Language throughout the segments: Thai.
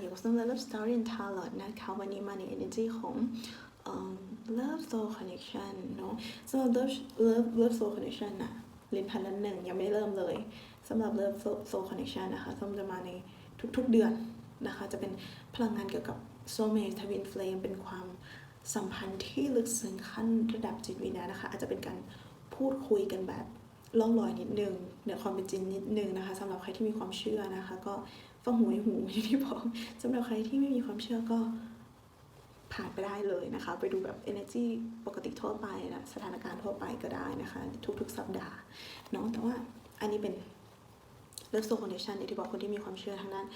อยู่กับ Some Love Story and Tarot นะคะวันนี้มาใน energy ของเอ่อ Love Soul Connection เนอะสำหรับ Love Love Love Soul Connection น่ะเรียนพันละหนึ่งยังไม่เริ่มเลยสำหรับ Love Soul Soul Connection นะคะส้มจะมาในทุกๆเดือนนะคะ จะเป็นพลังงานเกี่ยวกับ Soulmate Twin Flame เป็นความสัมพันธ์ที่ลึกซึ้งขั้นระดับจิตวิญญาณนะคะ อาจจะเป็นการพูดคุยกันแบบล่องลอยนิดนึงเหนือความเป็นจริงนิดนึงนะคะสำหรับใครที่มีความเชื่อนะคะ ก็ ฟังหูไว้หูอย่างที่บอกสำหรับใครที่ไม่มีความเชื่อก็ผ่านไปได้เลยนะคะ ไปดูแบบ energy ปกติทั่วไปนะสถานการณ์ทั่วไปก็ได้นะคะ ทุกๆ สัปดาห์เนาะแต่ว่าอันนี้เป็นเรื่องโซคอนเดชันที่บอกคนที่มีความเชื่อทางด้าน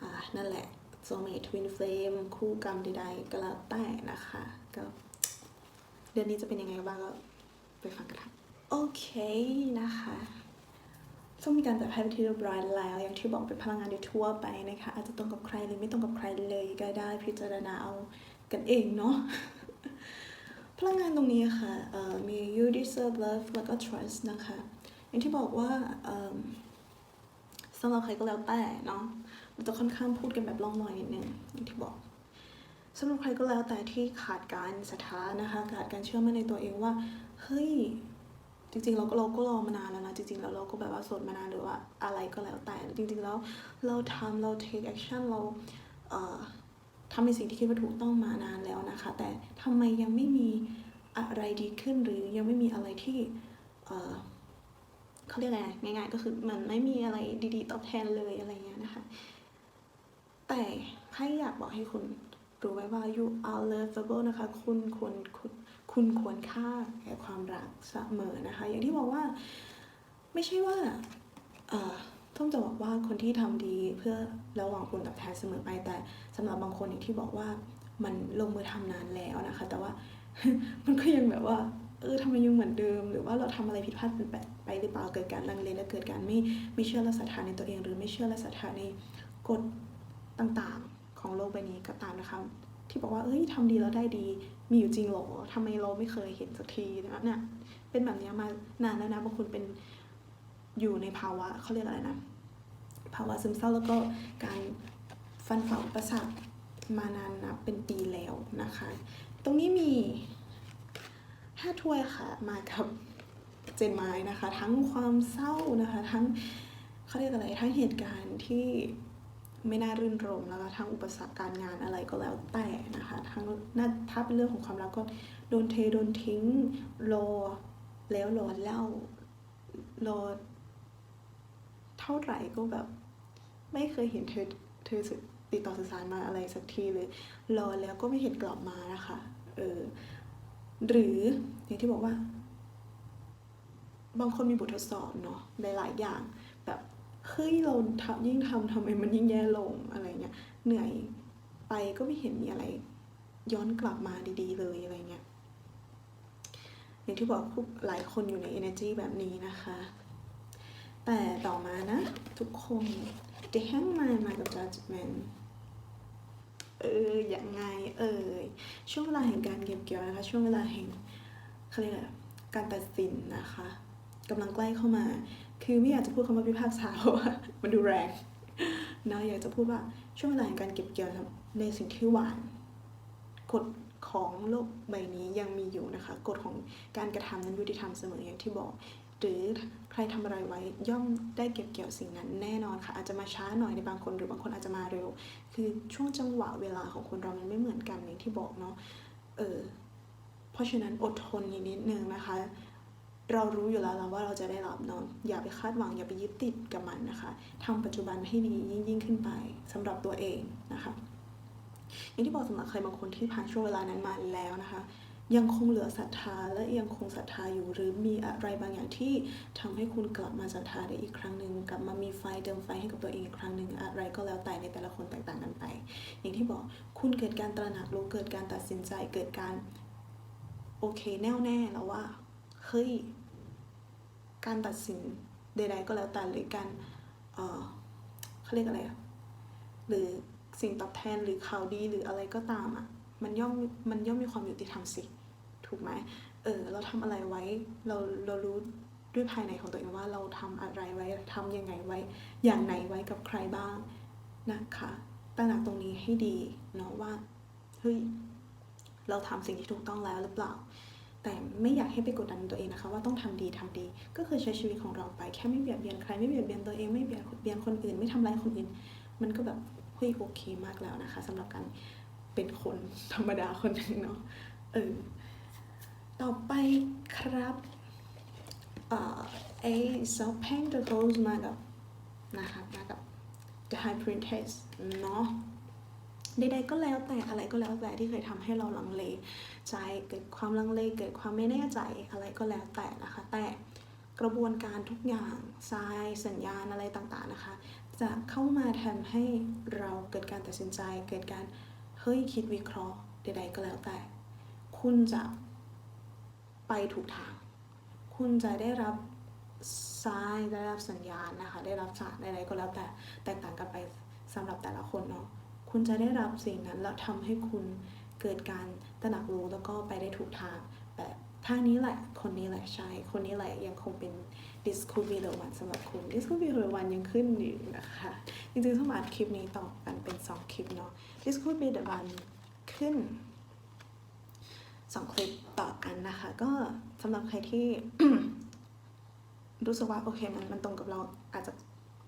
อ่านั่นแหละโซเมททวินเฟลมคู่กรรมใดๆก็แล้วแต่นะคะก็เดือนนี้จะเป็นยังไงบ้างก็ไปฟังกันค่ะโอเคนะคะ ต้องมีการจัดให้เป็นที่เรียบร้อยแล้ว อย่างที่บอกเป็นพลังงานโดยทั่วไปนะคะ อาจจะตรงกับใครหรือไม่ตรงกับใครเลยก็ได้พิจารณาเอากันเองเนาะพลังงานตรงนี้ค่ะมี you deserve love แล้วก็ trust นะคะ อย่างที่บอกว่าสำหรับใครก็แล้วแต่เนาะมันจะค่อนข้างพูดกันแบบล่องลอยนิดนึงอย่างที่บอกสำหรับใครก็แล้วแต่ที่ขาดการศรัทธานะคะ ขาดการเชื่อมั่นในตัวเองว่า เฮ้ย จริง ๆ เราก็เราก็รอมานานแล้วนะ จริง ๆ แล้วเราก็แบบว่าโสดมานานหรือว่าอะไรก็แล้วแต่ จริง ๆ แล้วเราทำเรา take action เราเอ่อทำในสิ่งที่คิดว่าถูกต้องมานานแล้วนะคะ แต่ทำไมยังไม่มีอะไรดีขึ้นหรือยังไม่มีอะไรที่เอ่อเขาเรียกไงง่ายๆ ก็คือมันไม่มีอะไรดีๆ ตอบแทนเลยอะไรเงี้ยนะคะ แต่ไพ่อยากบอกให้คุณ รู้ไว้ว่า you are lovable นะคะ คุณควรคุณควรค่าแก่ความรักเสมอนะคะ อย่างที่บอกว่าไม่ใช่ว่าต้องจะบอกว่าคนที่ทำดีเพื่อแล้วหวังผลตอบแทนเสมอไป แต่สำหรับบางคนอย่างที่บอกว่ามันลงมือทำนานแล้วนะคะ แต่ว่ามันก็ยังแบบว่า เออทำไมยังเหมือนเดิม หรือว่าเราทำอะไรผิดพลาดไปไปหรือเปล่าเกิดการลังเลและเกิดการไม่ไม่เชื่อและศรัทธาในตัวเอง หรือไม่เชื่อและศรัทธาในกฎต่างๆ ของโลกใบนี้ก็ตามนะคะที่บอกว่าเอ้ยทำดีแล้วได้ดี มีอยู่จริงเหรอทำไมเราไม่เคยเห็นสักทีนะเนี่ยเป็นแบบนี้มานานแล้วนะบางคนเป็นอยู่ในภาวะเขาเรียกอะไรนะ ภาวะซึมเศร้าแล้วก็การฟันฝ่าอุประสรรคมานานนับเป็นปีแล้วนะคะ ตรงนี้มีห้าถ้วยค่ะ มากับเจนไม้นะคะ ทั้งความเศร้านะคะ ทั้งเขาเรียกอะไรทั้งเหตุการณ์ที่ ไม่น่ารื่นรมแล้วก็ทั้งอุปสรรคการงานอะไรก็แล้วแต่นะคะทั้งน่าถ้าเป็นเรื่องของความรักก็โดนเทโดนทิ้งรอแล้วรอเล่ารอเท่าไหร่ก็แบบ ไม่เคยเห็นเธอเธอติดต่อสื่อสารมาอะไรสักทีเลยรอแล้วก็ไม่เห็นกลับมานะคะเออหรืออย่างที่บอกว่า บางคนมีบททดสอบเนาะหลายๆอย่าง เฮ้ยเราทำยิ่งทำทำไมมันยิ่งแย่ลงอะไรเงี้ยเหนื่อยไปก็ไม่เห็นมีอะไรย้อนกลับมาดีๆ เลยอะไรเงี้ยอย่างที่บอกผู้หลายคนอยู่ใน energy แบบนี้นะคะ แต่ต่อมานะ ทุกคน The Hangman มากับ Judgment เอออย่างไงเอ่ยช่วงเวลาแห่งการเก็บเกี่ยวนะคะ ช่วงเวลาแห่งเขาเรียกอะไรการตัดสินนะคะกำลังใกล้เข้ามา คือไม่อยากจะพูดคำว่าพิพากษาเพราะว่ามันดูแรงเนะอยากจะพูดว่าช่วงเวลาแห่งการเก็บเกี่ยวในสิ่งที่หวานกฎของโลกใบนี้ยังมีอยู่นะคะกฎของการกระทำนั้นยุติธรรมเสมออย่างที่บอก หรือใครทำอะไรไว้ย่อมได้เก็บเกี่ยวสิ่งนั้นแน่นอนค่ะ อาจจะมาช้าหน่อยในบางคนหรือบางคนอาจจะมาเร็ว คือช่วงจังหวะเวลาของคนเรามันไม่เหมือนกันอย่างที่บอกเนาะเออเพราะฉะนั้นอดทนนิดนึงนะคะ เรารู้อยู่แล้วแล้วว่าเราจะได้รับเนาะอย่าไปคาดหวังอย่าไปยึดติดกับมันนะคะทำปัจจุบันให้ดียิ่งยิ่งขึ้นไปสำหรับตัวเองนะคะอย่างที่บอกสำหรับใครบางคนที่ผ่านช่วงเวลานั้นมาแล้วนะคะ ยังคงเหลือศรัทธาและยังคงศรัทธาอยู่หรือมีอะไรบางอย่างที่ทำให้คุณกลับมาศรัทธาได้อีกครั้งหนึ่งกลับมามีไฟเดิมไฟให้กับตัวเองอีกครั้งหนึ่งอะไรก็แล้วแต่ในแต่ละคนแตกต่างกันไป อย่างที่บอกคุณเกิดการตระหนักรู้เกิดการตัดสินใจเกิดการโอเคแน่วแน่แล้วว่าเฮ้ย การตัดสินใด ๆ ก็แล้วแต่หรือการเออเขาเรียกอะไรอะหรือสิ่งตอบแทนหรือข่าวดีหรืออะไรก็ตามอะมันย่อมมันย่อมมีความยุติธรรมสิถูกไหมเออเราทำอะไรไว้เราเรารู้ด้วยภายในของตัวเองว่าเราทำอะไรไว้ทำยังไงไว้ อย่างไหนไว้กับใครบ้างนะคะตตระหนักตรงนี้ให้ดีเนาะว่าเฮ้ยเราทำสิ่งที่ถูกต้องแล้วหรือเปล่า แต่ไม่อยากให้ไปกดดันตัวเองนะคะ ว่าต้องทำดีทำดี ก็คือใช้ชีวิตของเราไปแค่ไม่เบียดเบียนใครไม่เบียดเบียนตัวเองไม่เบียดเบียนคนอื่น ไม่ทำร้ายคนอื่น มันก็แบบเฮ้ยโอเคมากแล้วนะคะสำหรับการเป็นคนธรรมดาคนหนึ่งเนาะเออต่อไปครับเออไอ้ self pentacles มากับนะคะมากับ the high priestess เนาะใดๆก็แล้วแต่อะไรก็แล้วแต่ที่เคยทำให้เราลังเล ใจ เกิดความลังเล เกิดความไม่แน่ใจอะไรก็แล้วแต่นะคะ แต่กระบวนการทุกอย่างทรายสัญญาณอะไรต่างๆนะคะ จะเข้ามาทำให้เราเกิดการตัดสินใจ เกิดการเฮ้ยคิดวิเคราะห์ใดๆก็แล้วแต่ คุณจะไปถูกทาง คุณจะได้รับทรายได้รับสัญญาณนะคะ ได้รับสารใดๆก็แล้วแต่แตกต่างกันไปสำหรับแต่ละคนเนาะคุณจะได้รับสิ่งนั้นแล้วทำให้คุณเกิดการ ตระหนักรู้แล้วก็ไปได้ถูกทางแบบทางนี้แหละ คนนี้แหละใช่ คนนี้แหละยังคงเป็น this could be the one สำหรับคุณ this could be the one ยังขึ้นอยู่นะคะ จริงๆต้องอัดคลิปนี้ต่อกันเป็น 2 คลิปเนาะ this could be the one ขึ้น 2 คลิปต่อกันนะคะ ก็สำหรับใครที่รู้สึกว่า โอเค มันมันตรงกับเราอาจจะ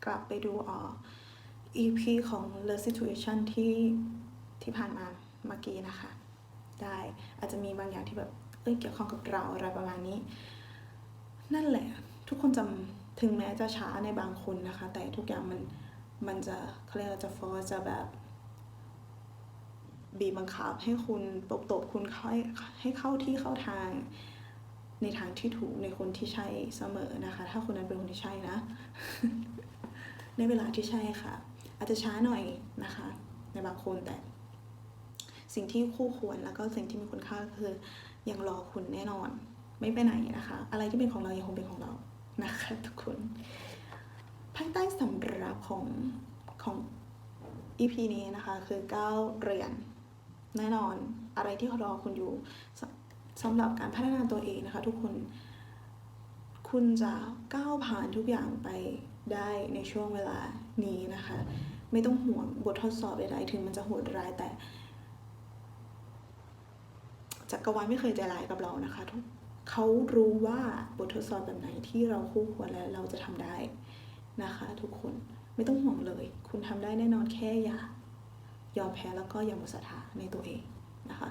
กลับไปดูอ่อ EP ของ The Situation ที่ที่ผ่านมาเมื่อกี้นะคะ ได้ อาจจะมีบางอย่างที่แบบเอ้ยเกี่ยวข้องกับเราอะไรประมาณนี้ นั่นแหละทุกคนจำถึงแม้จะช้าในบางคนนะคะ แต่ทุกอย่างมันมันจะเขาเรียกว่าจะฟอจะแบบบีบบังคับให้คุณตบตบคุณเข้าให้ให้เข้าที่เข้าทาง ในทางที่ถูกในคนที่ใช่เสมอนะคะ ถ้าคนนั้นเป็นคนที่ใช่นะ ในเวลาที่ใช่ค่ะ อาจจะช้าหน่อยนะคะ ในบางคนแต่ สิ่งที่คู่ควรแล้วก็สิ่งที่มีคุณค่าก็คือยังรอคุณแน่นอน ไม่ไปไหนนะคะ อะไรที่เป็นของเรายังคงเป็นของเรานะคะทุกคนภาคใต้สำหรับของของ EP นี้นะคะคือ9เหรียญแน่นอนอะไรที่รอคุณอยู่สสำหรับการพัฒนาตัวเองนะคะ ทุกคนคุณจะก้าวผ่านทุกอย่างไปได้ในช่วงเวลานี้นะคะ ไม่ต้องห่วงบททดสอบใดๆถึงมันจะโหดร้ายแต่ จักรวาลไม่เคยใจร้ายกับเรานะคะทุกเขารู้ว่าบททดสอบแบบไหนที่เราคู่ควรและเราจะทำได้นะคะ ทุกคนไม่ต้องห่วงเลย คุณทำได้แน่นอนแค่อย่ายอมแพ้แล้วก็อย่าหมดศรัทธาในตัวเองนะคะ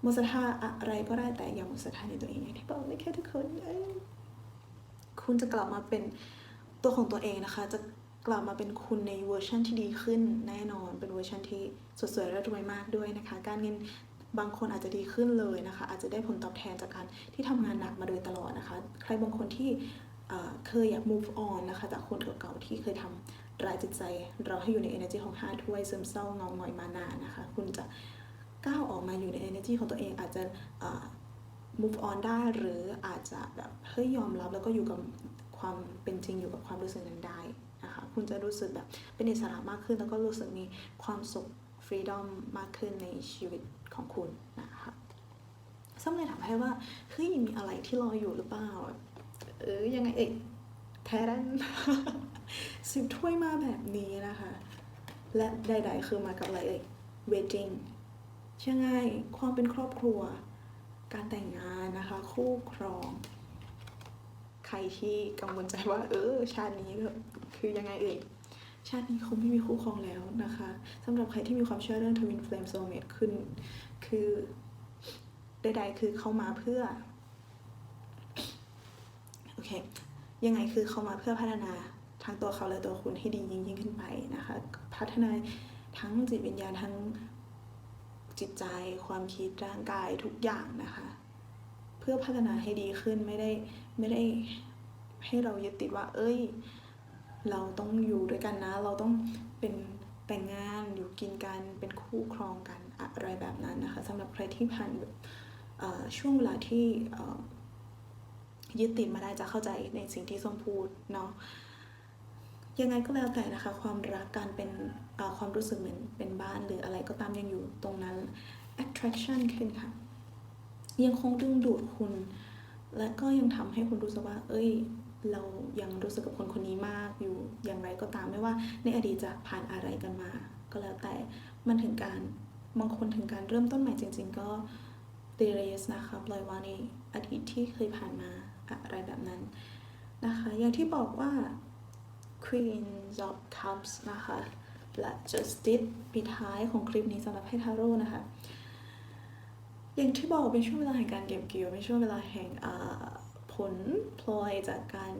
หมดศรัทธาอะไรก็ได้แต่อย่าหมดศรัทธาในตัวเองอย่างที่บอกเลยแค่ทุกคนเอ้ยคุณจะกลับมาเป็นตัวของตัวเองนะคะ จะกลับมาเป็นคุณในเวอร์ชันที่ดีขึ้นแน่นอนเป็นเวอร์ชันที่สดสวยและรวยมากด้วยนะคะ การเงิน บางคนอาจจะดีขึ้นเลยนะคะ อาจจะได้ผลตอบแทนจากการที่ทำงานหนักมาโดยตลอดนะคะ ใครบางคนที่เคยอยาก move on นะคะจากคนเก่าๆที่เคยทำร้ายจิตใจ เราให้อยู่ใน energy ของห้าถ้วยซึมเศร้าเงาหงอยมานานนะคะ คุณจะก้าวออกมาอยู่ใน energy ของตัวเองอาจจะ move on ได้หรืออาจจะแบบเฮ้ยยอมรับแล้วก็อยู่กับความเป็นจริงอยู่กับความรู้สึกนั้นได้นะคะ คุณจะรู้สึกแบบเป็นอิสระมากขึ้นแล้วก็รู้สึกมีความสุข freedom มากขึ้นในชีวิต ของคุณนะคะซ้ำเลยถามให้ว่าเฮ้ยมีอะไรที่รออยู่หรือเปล่า เออยังไงเอกแท้ดันสิบถ้วยมาแบบนี้นะคะ และใดๆคือมากับอะไรเอ่ย wedding ยังไงความเป็นครอบครัว การแต่งงานนะคะ คู่ครอง ใครที่กังวลใจว่า เออ ชาตินี้คือยังไงเอ่ย ชาตินี้คงไม่มีคู่ครองแล้วนะคะสำหรับใครที่มีความเชื่อเรื่อง Twin Flame Soulmate ขึ้น คือใดๆคือเข้ามาเพื่อโอเคยังไงคือเขามาเพื่อพัฒนาทั้งตัวเขาและตัวคุณให้ดียิ่งยิ่งขึ้นไปนะคะ พัฒนาทั้งจิตวิญญาณทั้งจิตใจความคิดร่างกายทุกอย่างนะคะ เพื่อพัฒนาให้ดีขึ้นไม่ได้ไม่ได้ให้เรายึดติดว่า เอ้ย เราต้องอยู่ด้วยกันนะ เราต้องเป็นแต่งงานอยู่กินกันเป็นคู่ครองกันอะไรแบบนั้นนะคะสำหรับใครที่ผ่านแบบช่วงเวลาที่ยึดติดมาได้จะเข้าใจในสิ่งที่ส้มพูดเนาะยังไงก็แล้วแต่นะคะ ความรักการเป็นความรู้สึกเหมือนเป็นบ้านหรืออะไรก็ตามยังอยู่ตรงนั้น attraction ขึ้นค่ะ ยังคงดึงดูดคุณ และก็ยังทำให้คุณรู้สึกว่า เอ้ย เรายังรู้สึกกับคนคนนี้มากอยู่อย่างไรก็ตามไม่ว่า ในอดีตจะผ่านอะไรกันมา ก็แล้วแต่มันถึงการบางคนถึงการเริ่มต้นใหม่จริง ๆ ก็เดเรสนะคะปล่อยวางในอดีตที่เคยผ่านมาอะไรแบบนั้นนะคะอย่างที่บอกว่า Queen of Cups นะคะและ Justice ปิดท้ายของคลิปนี้สำหรับไพ่ทาโร่นะคะ อย่างที่บอกเป็นช่วงเวลาแห่งการเก็บเกี่ยวเป็นช่วงเวลาแห่งอ่า ผลพลอยจากการ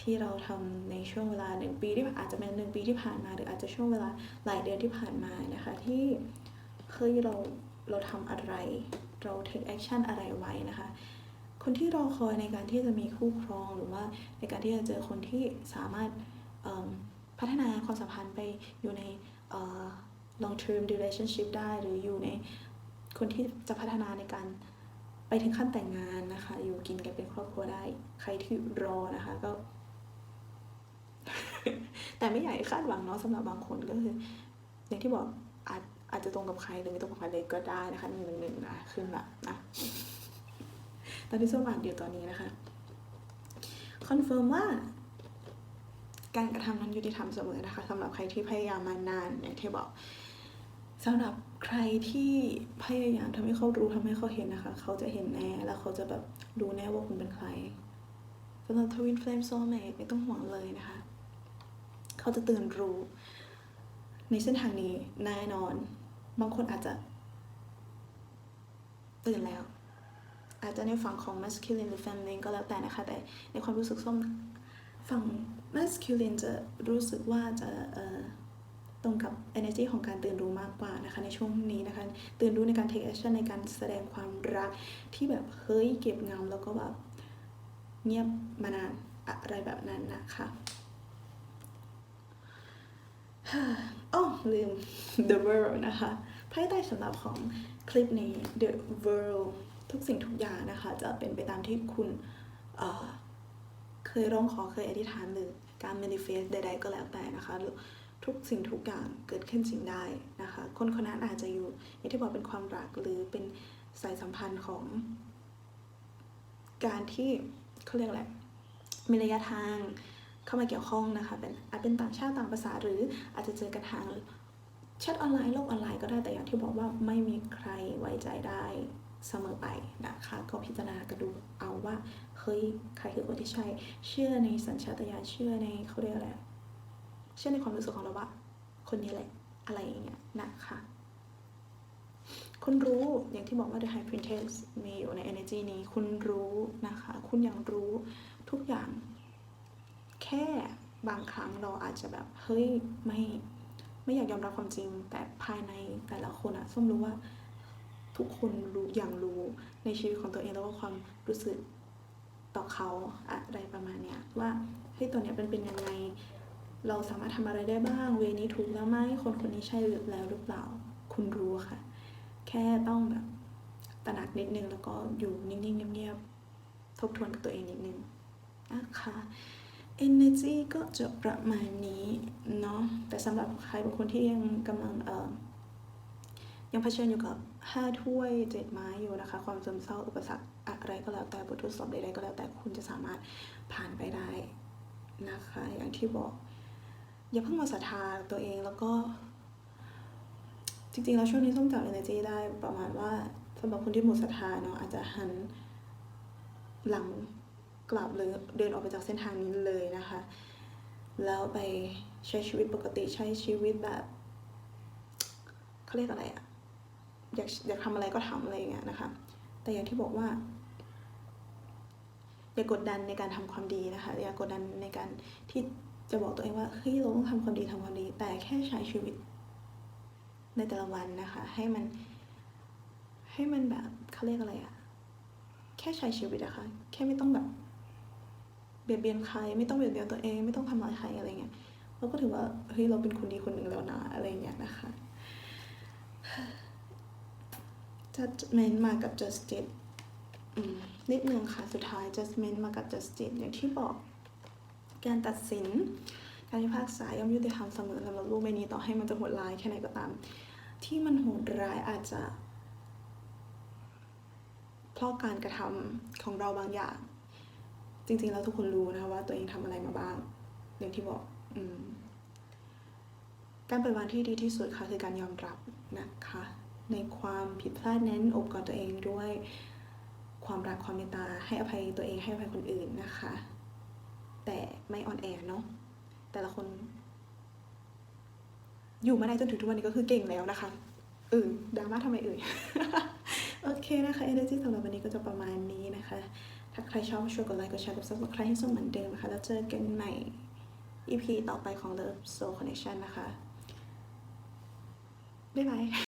ที่เราทำในช่วงเวลาหนึ่งปีที่อาจจะเป็นหนึ่งปีที่ผ่านมา หรืออาจจะช่วงเวลาหลายเดือนที่ผ่านมานะคะที่เคยเราเราทำอะไร เรา take action อะไรไว้นะคะ คนที่รอคอยในการที่จะมีคู่ครองหรือว่าในการที่จะเจอคนที่สามารถพัฒนาความสัมพันธ์ไปอยู่ใน long term relationship ได้หรืออยู่ในคนที่จะพัฒนาในการ ไปถึงขั้นแต่งงานนะคะ อยู่กินกันเป็นครอบครัวได้ ใครที่รอนะคะก็ แต่ไม่อยากให้คาดหวังเนาะสำหรับบางคนก็คือ อย่างที่บอกอาจอาจจะตรงกับใครหรือไม่ตรงกับใครเลยก็ได้นะคะหนึ่งหนึ่งหนึ่งนะขึ้นมานะตอนที่สมอ่านอยู่ตอนนี้นะคะคอนเฟิร์มว่าการกระทำนั้นยุติธรรมเสมอนะคะสำหรับใครที่พยายามมานานอย่างที่บอก สำหรับใครที่พยายามทำให้เขารู้ทำให้เขาเห็นนะคะ เขาจะเห็นแน่แล้วเขาจะแบบรู้แน่ว่าคุณเป็นใครสำหรับทวินเฟลมโซเมตไม่ต้องห่วงเลยนะคะ เขาจะตื่นรู้ ในเส้นทางนี้แน่นอน บางคนอาจจะตื่นแล้ว อาจจะในฝั่งของ masculine หรือ feminine ก็แล้วแต่นะคะ แต่ในความรู้สึกส้มฝั่ง masculine จะรู้สึกว่าจะเอ่อ ตรงกับ energy ของการตื่นรู้มากกว่านะคะในช่วงนี้นะคะ ตื่นรู้ในการ take action ในการแสดงความรักที่แบบเฮ้ยเก็บงำแล้วก็แบบเงียบมานานอะไรแบบนั้นนะคะอ๋อลืม The World นะคะไพ่ใต้สำหรับของคลิปนี้ The World ทุกสิ่งทุกอย่างนะคะ จะเป็นไปตามที่คุณเเคยร้องขอเคยอธิษฐานหรือการ manifest ใดๆก็แล้วแต่นะคะ ทุกสิ่งทุกอย่างเกิดขึ้นจริงได้นะคะ คนคนนั้นอาจจะอยู่อย่างที่บอกเป็นความรักหรือเป็นสายสัมพันธ์ของ การที่เขาเรียกอะไรมีระยะทางเข้ามาเกี่ยวข้องนะคะ เป็นอาจเป็นต่างชาติต่างภาษา หรืออาจจะเจอกันทางแชทออนไลน์โลกออนไลน์ก็ได้แต่อย่างที่บอกว่าไม่มีใครไว้ใจได้เสมอไปนะคะ ก็พิจารณากันดูเอาว่าเฮ้ยใครคือคนที่ใช่เชื่อในสัญชาตญาณเชื่อในเขาเรียกอะไร ชื่อในความรู้สึกของเราว่า คนนี้แหละ อะไรอย่างเงี้ยนะคะคุณรู้อย่างที่บอกว่า The High Princess มีอยู่ใน energy นี้ คุณรู้นะคะ คุณยังรู้ทุกอย่าง แค่บางครั้งเราอาจจะแบบ เฮ้ย ไม่ ไม่อยากยอมรับความจริง แต่ภายในแต่ละคนอะส้มรู้ว่าทุกคนรู้อย่างรู้ในชีวิตของตัวเองแล้วก็ความรู้สึกต่อเขาอะไรประมาณเนี้ยว่าเฮ้ยตัวเนี้ยเป็นเป็นยังไง เราสามารถทำอะไรได้บ้าง เวนี้ถูกแล้วไหมคนคนนี้ใช่หรือแล้วหรือเปล่า คุณรู้ค่ะ แค่ต้องแบบตระหนักนิดนึงแล้วก็อยู่นิ่งๆเงียบๆทบทวนกับตัวเองนิดนึงนะคะ energy ก็จะประมาณนี้เนาะแต่สำหรับใครบางคนที่ยังกำลังเอ่อยังเผชิญอยู่กับห้าถ้วยเจ็ดไม้อยู่นะคะ ความซึมเศร้าอุปสรรคอะไรก็แล้วแต่บททดสอบใดๆก็แล้วแต่คุณจะสามารถผ่านไปได้นะคะ อย่างที่บอก อย่าเพิ่งมาศรัทธาตัวเองแล้วก็ จริงๆแล้วช่วงนี้ส้มจับ energy ได้ประมาณว่าสำหรับคนที่หมดศรัทธาเนาะอาจจะหันหลังกลับหรือเดินออกไปจากเส้นทางนี้เลยนะคะ แล้วไปใช้ชีวิตปกติใช้ชีวิตแบบเขาเรียกอะไรอะอยากอยากทำอะไรก็ทำอะไรอย่างเงี้ยนะคะ แต่อย่างที่บอกว่า อย่ากดดันในการทำความดีนะคะ อย่ากดดันในการที่ จะบอกตัวเองว่าเฮ้ยเราต้องทำความดีทำความดี แต่แค่ใช้ชีวิต ในแต่ละวันนะคะ ให้มัน ให้มันแบบเขาเรียกอะไรอะแค่ใช้ชีวิตอะคะ่ะแค่ไม่ต้องแบบเบียดเบียนใคร ไม่ต้องเบียดเบียนตัวเอง ไม่ต้องทำร้ายใครอะไรเงี้ยเราก็ถือว่าเฮ้ยเราเป็นคนดีคนหนึ่งแล้วนะอะไรเงี้ยนะคะ judgment มากับ justice นิดนึงค่ะ สุดท้าย judgment มากับ justice อย่างที่บอก การตัดสิน การพิพากษาย่อมยุติธรรมเสมอสำหรับโลกใบนี้ต่อให้มันจะโหดร้ายแค่ไหนก็ตาม ที่มันโหดร้ายอาจจะเพราะการกระทำของเราบางอย่าง จริงๆแล้วทุกคนรู้นะคะว่าตัวเองทำอะไรมาบ้าง อย่างที่บอกอืการปล่อยวางที่ดีที่สุดค่ะคือการยอมรับนะคะ ในความผิดพลาดเน้นอบกอดตัวเองด้วยความรักความเมตตาให้อภัยตัวเองให้อภัยคนอื่นนะคะ แต่ไม่อ่อนแอเนาะแต่ละคน อยู่มาได้จนถึงทุกวันนี้ก็คือเก่งแล้วนะคะเออดราม่าทำไมเอ่ยโอเคนะคะ energy สำหรับวันนี้ก็จะประมาณนี้นะคะ ถ้าใครชอบช่วยกดไลค์กดแชร์กด subscribe ให้ส้มเหมือนเดิมนะคะ แล้วเจอกันใหม่ EP ต่อไปของ Love Soul Connection นะคะ บ๊ายบาย